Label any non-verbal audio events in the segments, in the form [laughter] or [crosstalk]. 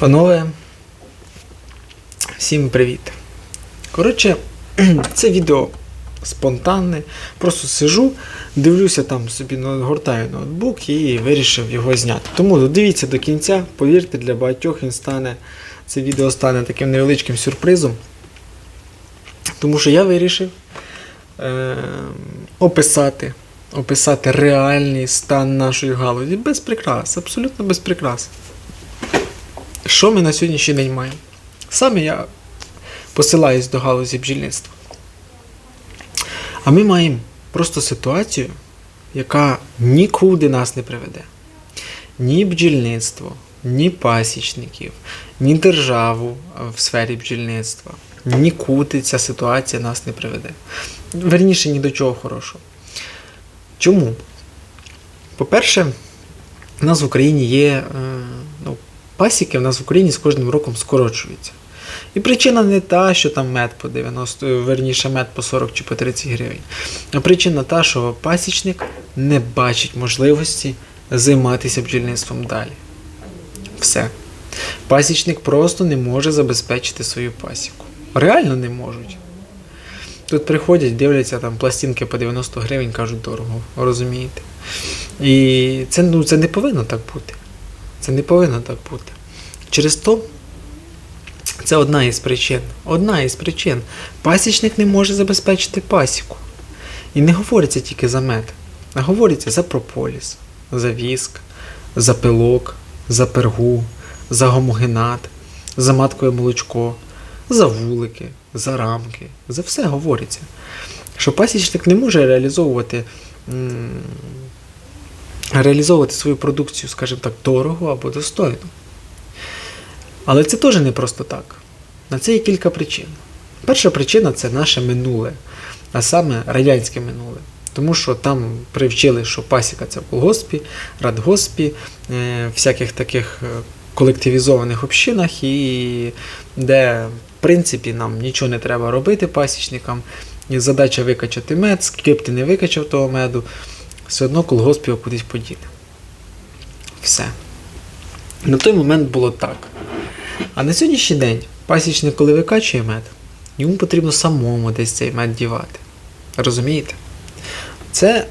Панове, всім привіт. Коротше, [clears throat] це відео спонтанне. Просто сижу, дивлюся там собі, гортаю ноутбук і вирішив його зняти. Тому додивіться до кінця, повірте, для багатьох він стане, це відео стане таким невеличким сюрпризом. Тому що я вирішив е- описати, описати реальний стан нашої галузі без прикрас, абсолютно без прикрас. Що ми на сьогоднішній день маємо? Саме я посилаюсь до галузі бджільництва. А ми маємо просто ситуацію, яка нікуди нас не приведе. Ні бджільництво, ні пасічників, ні державу в сфері бджільництва. Нікуди ця ситуація нас не приведе. Верніше, ні до чого хорошого. Чому? По-перше, у нас в Україні є е, пасіки, в нас в Україні з кожним роком скорочуються. І причина не та, що там мед по 90, е, верніше мед по 40 чи по 30 гривень. А причина та, що пасічник не бачить можливості займатися бджільництвом далі. Все. Пасічник просто не може забезпечити свою пасіку. Реально не можуть. Тут приходять, дивляться там пластинки по 90 гривень, кажуть дорого, розумієте? І це, ну, це не повинно так бути. Це не повинно так бути. Через то це одна із причин. Одна із причин. Пасічник не може забезпечити пасіку. І не говориться тільки за мед, а говориться за прополіс, за віск, за пилок, за пергу, за гомогенат, за маткове молочко, за вулики, за рамки. За все говориться. Що пасічник не може реалізовувати, реалізовувати свою продукцію, скажімо так, дорого або достойно. Але це теж не просто так. На це є кілька причин. Перша причина це наше минуле, а саме радянське минуле. Тому що там привчили, що пасіка це в колгоспі, радгоспі, е, всяких таких е, колективізованих общинах, і де, в принципі, нам нічого не треба робити пасічникам. Задача викачати мед, скільки ти не викачав того меду, все одно колгосп його кудись подіне. Все. На той момент було так. А на сьогоднішній день пасічник, коли викачує мед, йому потрібно самому десь цей мед дівати. Розумієте? Це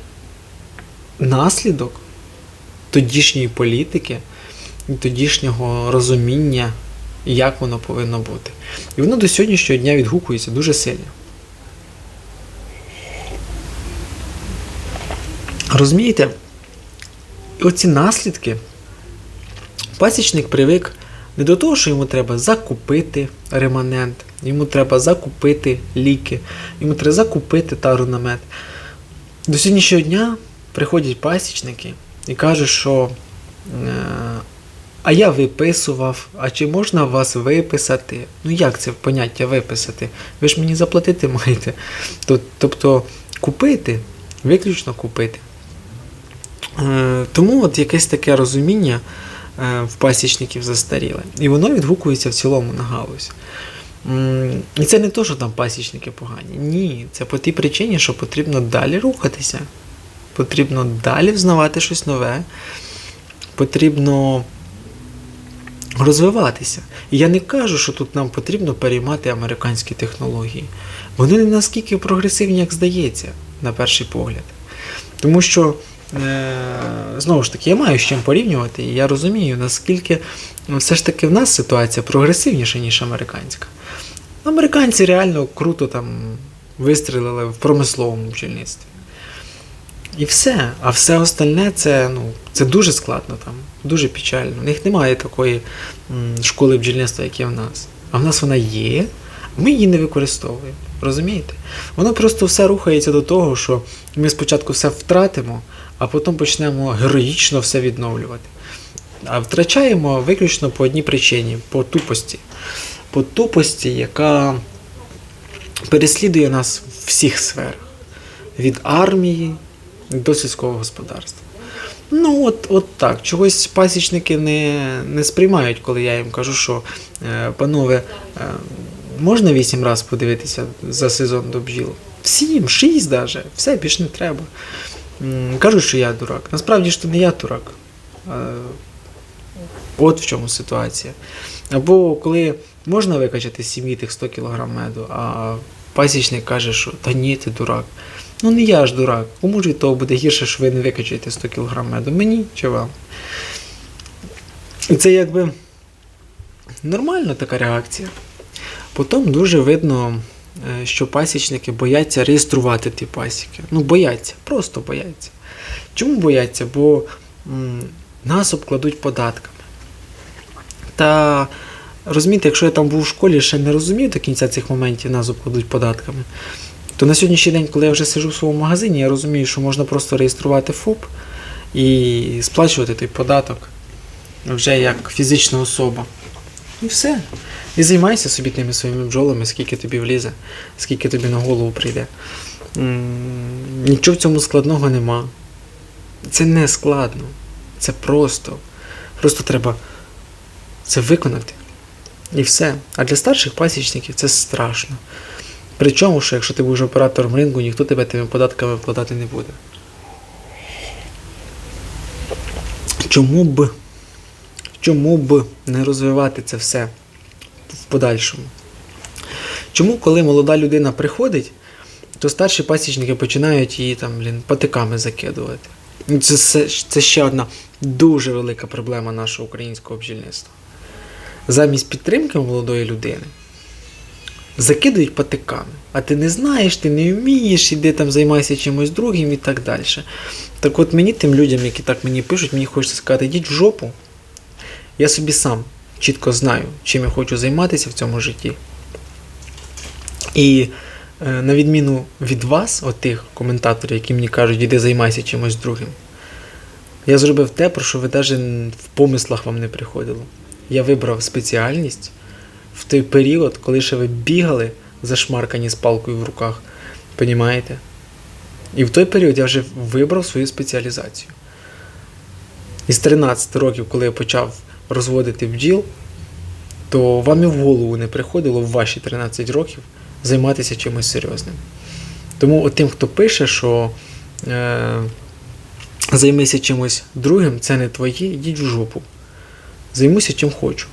наслідок тодішньої політики і тодішнього розуміння, як воно повинно бути. І воно до сьогоднішнього дня відгукується дуже сильно. Розумієте? Оці наслідки пасічник привик не до того, що йому треба закупити реманент, йому треба закупити ліки, йому треба закупити тару на мед. До сьогоднішнього дня приходять пасічники і кажуть, що е, а я виписував, а чи можна вас виписати? Ну як це поняття виписати? Ви ж мені заплатити маєте. Тобто купити, виключно купити. Е, Тому от якесь таке розуміння е, в пасічників застаріле. І воно відгукується в цілому на галузь. І це не то, що там пасічники погані. Ні, це по тій причині, що потрібно далі рухатися. Потрібно далі взнавати щось нове. Потрібно розвиватися. І я не кажу, що тут нам потрібно переймати американські технології. Вони не наскільки прогресивні, як здається, на перший погляд. Тому що, знову ж таки, я маю з чим порівнювати, і я розумію, наскільки ну, все ж таки в нас ситуація прогресивніша, ніж американська. Американці реально круто там вистрілили в промисловому бджільництві. І все. А все остальне це, ну, це дуже складно там, дуже печально. У них немає такої школи бджільництва, як є в нас. А в нас вона є, ми її не використовуємо. Розумієте? Воно просто все рухається до того, що ми спочатку все втратимо, а потім почнемо героїчно все відновлювати. А втрачаємо виключно по одній причині по тупості. По тупості, яка переслідує нас в всіх сферах. Від армії до сільського господарства. Ну, от, от так. Чогось пасічники не, не сприймають, коли я їм кажу, що е, панове, е, можна вісім разів подивитися за сезон до бджіл? Сім, шість даже, все більш не треба. Кажуть, що я дурак. Насправді ж то не я дурак. От в чому ситуація. Або коли можна викачати з сім'ї тих 100 кг меду, а пасічник каже, що та ні, ти дурак. Ну не я ж дурак. Кому ж від того буде гірше, що ви не викачаєте 100 кг меду? Мені чи вам? І це якби нормальна така реакція. Потім дуже видно, що пасічники бояться реєструвати ті пасіки. Ну, бояться, просто бояться. Чому бояться? Бо нас обкладуть податками. Та розумієте, якщо я там був у школі, ще не розумів до кінця цих моментів, нас обкладуть податками. То на сьогоднішній день, коли я вже сижу в своєму магазині, я розумію, що можна просто реєструвати ФОП і сплачувати той податок вже як фізична особа. І все. І займайся собі тими своїми бджолами, скільки тобі влізе, скільки тобі на голову прийде. Нічого в цьому складного нема. Це не складно. Це просто. Просто треба це виконати. І все. А для старших пасічників це страшно. Причому, що якщо ти будеш оператором ринку, ніхто тебе тими податками вкладати не буде. Чому б, чому б не розвивати це все в подальшому? Чому, коли молода людина приходить, то старші пасічники починають її там, блін, патиками закидувати. Ну, Це, це, це ще одна дуже велика проблема нашого українського бджільництва. Замість підтримки молодої людини закидують патиками. А ти не знаєш, ти не вмієш, іди там займайся чимось другим і так далі. Так от мені, тим людям, які так мені пишуть, мені хочеться сказати, йдіть в жопу. Я собі сам чітко знаю, чим я хочу займатися в цьому житті. І е, на відміну від вас, от тих коментаторів, які мені кажуть, іди займайся чимось другим, я зробив те, про що ви навіть в помислах вам не приходило. Я вибрав спеціальність в той період, коли ще ви бігали зашмаркані з палкою в руках. Понімаєте? І в той період я вже вибрав свою спеціалізацію. Із 13 років, коли я почав розводити бджіл, то вам і в голову не приходило в ваші 13 років займатися чимось серйозним. Тому от тим, хто пише, що е, займися чимось другим, це не твоє, йдіть в жопу. Займуся чим хочу.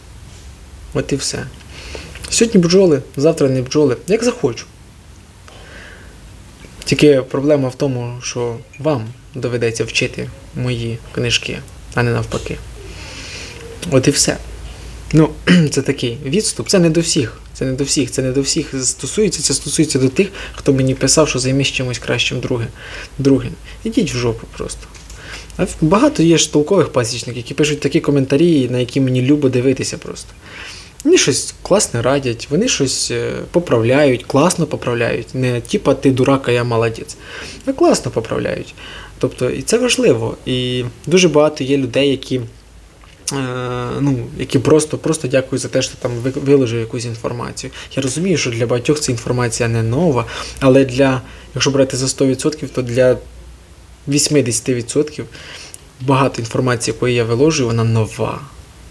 От і все. Сьогодні бджоли, завтра не бджоли, як захочу. Тільки проблема в тому, що вам доведеться вчити мої книжки, а не навпаки. От і все. Ну, [clears throat] це такий відступ. Це не до всіх. Це не до всіх, це не до всіх стосується, це стосується до тих, хто мені писав, що займись чимось кращим другим. другим. Ідіть в жопу просто. А багато є ж толкових пасічників, які пишуть такі коментарі, на які мені любо дивитися просто. Вони щось класне радять, вони щось е, поправляють, класно поправляють. Не типа ти дурак, а я молодець. А класно поправляють. Тобто, і це важливо. І дуже багато є людей, які. Е, Ну, які просто просто дякують за те, що там ви- виложив якусь інформацію. Я розумію, що для багатьох ця інформація не нова, але для, якщо брати за 100%, то для 80% багато інформації, якої я виложую, вона нова.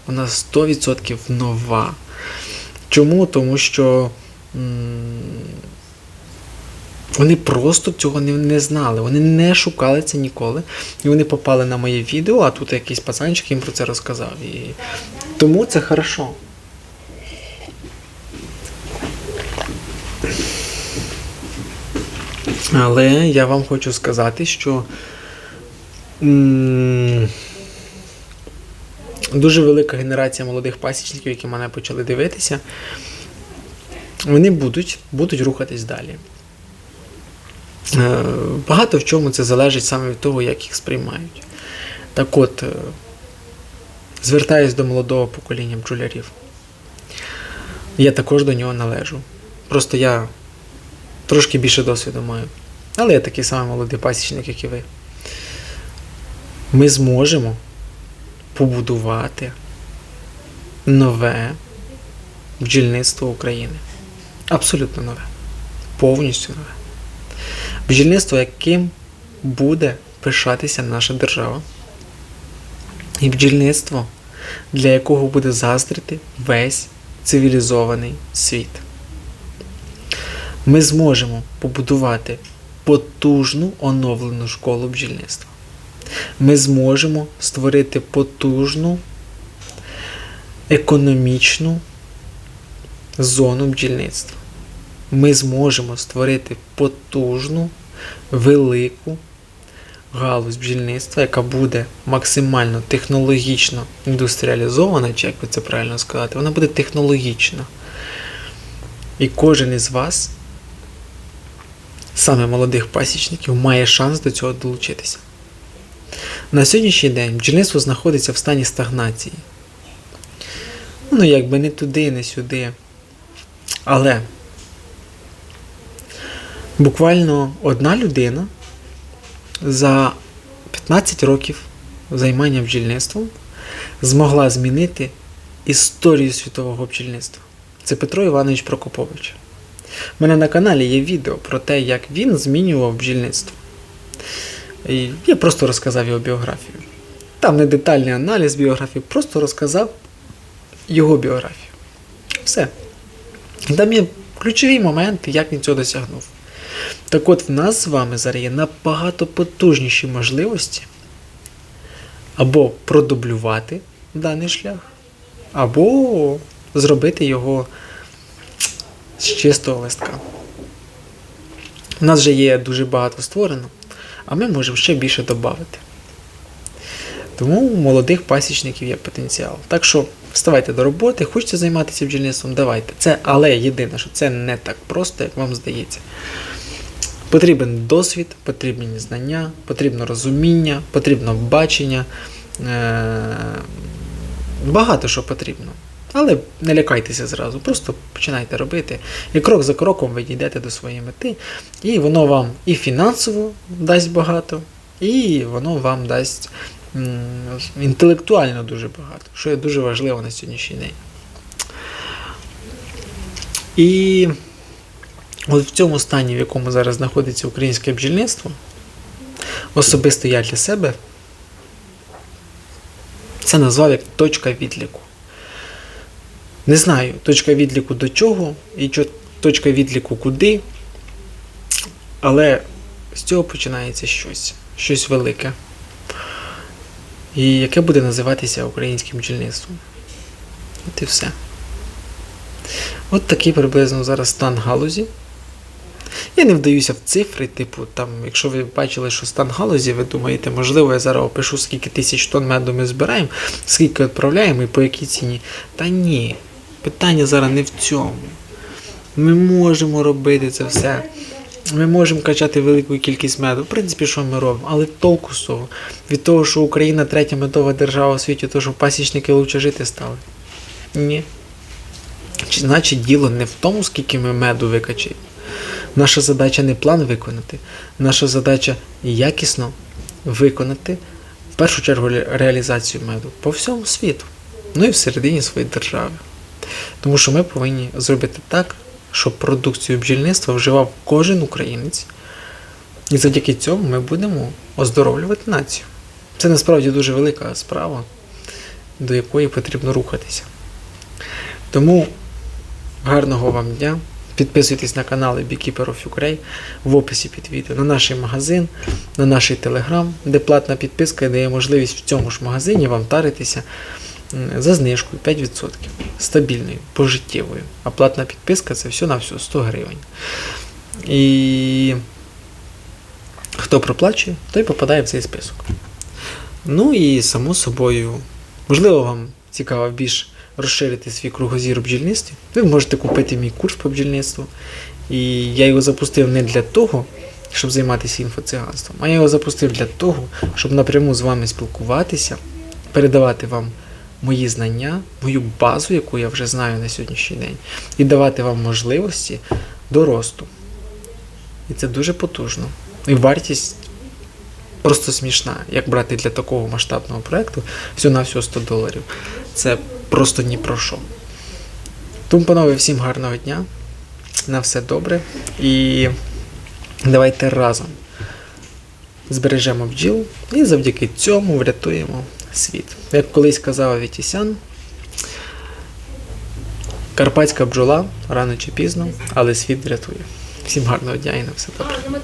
Вона 100% нова. Чому? Тому що м, вони просто цього не, не знали, вони не шукали це ніколи. І вони попали на моє відео, а тут якийсь пацанчик їм про це розказав. І тому це хорошо. Але я вам хочу сказати, що дуже велика генерація молодих пасічників, які мене почали дивитися, вони будуть, будуть рухатись далі. Е, Багато в чому це залежить саме від того, як їх сприймають. Так от, е, звертаюсь до молодого покоління бджолярів. Я також до нього належу. Просто я трошки більше досвіду маю. Але я такий самий молодий пасічник, як і ви. Ми зможемо побудувати нове бджільництво України. Абсолютно нове. Повністю нове. Бджільництво, яким буде пишатися наша держава. І бджільництво, для якого буде заздрити весь цивілізований світ. Ми зможемо побудувати потужну оновлену школу бджільництва. Ми зможемо створити потужну економічну зону бджільництва. Ми зможемо створити потужну, велику галузь бджільництва, яка буде максимально технологічно індустріалізована, чи як би це правильно сказати, вона буде технологічна. І кожен із вас, саме молодих пасічників, має шанс до цього долучитися. На сьогоднішній день бджільництво знаходиться в стані стагнації. Ну, якби не туди, не сюди. Але буквально одна людина за 15 років займання бджільництвом змогла змінити історію світового бджільництва. Це Петро Іванович Прокопович. У мене на каналі є відео про те, як він змінював бджільництво. І я просто розказав його біографію. Там не детальний аналіз біографії, просто розказав його біографію. Все. Там є ключові моменти, як він цього досягнув. Так от в нас з вами зараз є набагато потужніші можливості або продублювати даний шлях, або зробити його з чистого листка. У нас вже є дуже багато створено, а ми можемо ще більше додати. Тому у молодих пасічників є потенціал. Так що вставайте до роботи, хочете займатися бджільництвом, давайте. Це, але єдине, що це не так просто, як вам здається. Потрібен досвід, потрібні знання, потрібно розуміння, потрібно бачення. Е- багато що потрібно. Але не лякайтеся зразу, просто починайте робити. І крок за кроком ви дійдете до своєї мети, і воно вам і фінансово дасть багато, і воно вам дасть інтелектуально дуже багато, що є дуже важливо на сьогоднішній день. І от в цьому стані, в якому зараз знаходиться українське бджільництво, особисто я для себе це назвав як точка відліку. Не знаю, точка відліку до чого і точка відліку куди, але з цього починається щось, щось велике. І яке буде називатися українським бджільництвом. От і все. От такий приблизно зараз стан галузі. Я не вдаюся в цифри, типу, там, якщо ви бачили, що стан галузі, ви думаєте, можливо, я зараз опишу, скільки тисяч тонн меду ми збираємо, скільки відправляємо і по якій ціні. Та ні, питання зараз не в цьому. Ми можемо робити це все. Ми можемо качати велику кількість меду. В принципі, що ми робимо? Але толку з того. Від того, що Україна третя медова держава у світі, то що пасічники лучше жити стали. Ні. Чи значить діло не в тому, скільки ми меду викачаємо. Наша задача не план виконати, наша задача якісно виконати в першу чергу реалізацію меду по всьому світу, ну і всередині своєї держави. Тому що ми повинні зробити так, щоб продукцію бджільництва вживав кожен українець, і завдяки цьому ми будемо оздоровлювати націю. Це насправді дуже велика справа, до якої потрібно рухатися. Тому гарного вам дня. Підписуйтесь на канали Beekeeper of Ukraine в описі під відео, на наш магазин, на наш телеграм, де платна підписка дає можливість в цьому ж магазині вам таритися за знижкою 5%. Стабільною, пожиттєвою. А платна підписка це все на все 100 гривень. І хто проплачує, той попадає в цей список. Ну і само собою, можливо, вам цікаво більш розширити свій кругозір у бджільництві. Ви можете купити мій курс по бджільництву. І я його запустив не для того, щоб займатися інфоциганством, а я його запустив для того, щоб напряму з вами спілкуватися, передавати вам мої знання, мою базу, яку я вже знаю на сьогоднішній день, і давати вам можливості до росту. І це дуже потужно. І вартість просто смішна. Як брати для такого масштабного проєкту всього на всього 100 доларів. Це просто ні про що. Тому, панове, всім гарного дня. На все добре. І давайте разом збережемо бджіл і завдяки цьому врятуємо світ. Як колись казав Авітісян, карпатська бджола рано чи пізно, але світ врятує. Всім гарного дня і на все добре.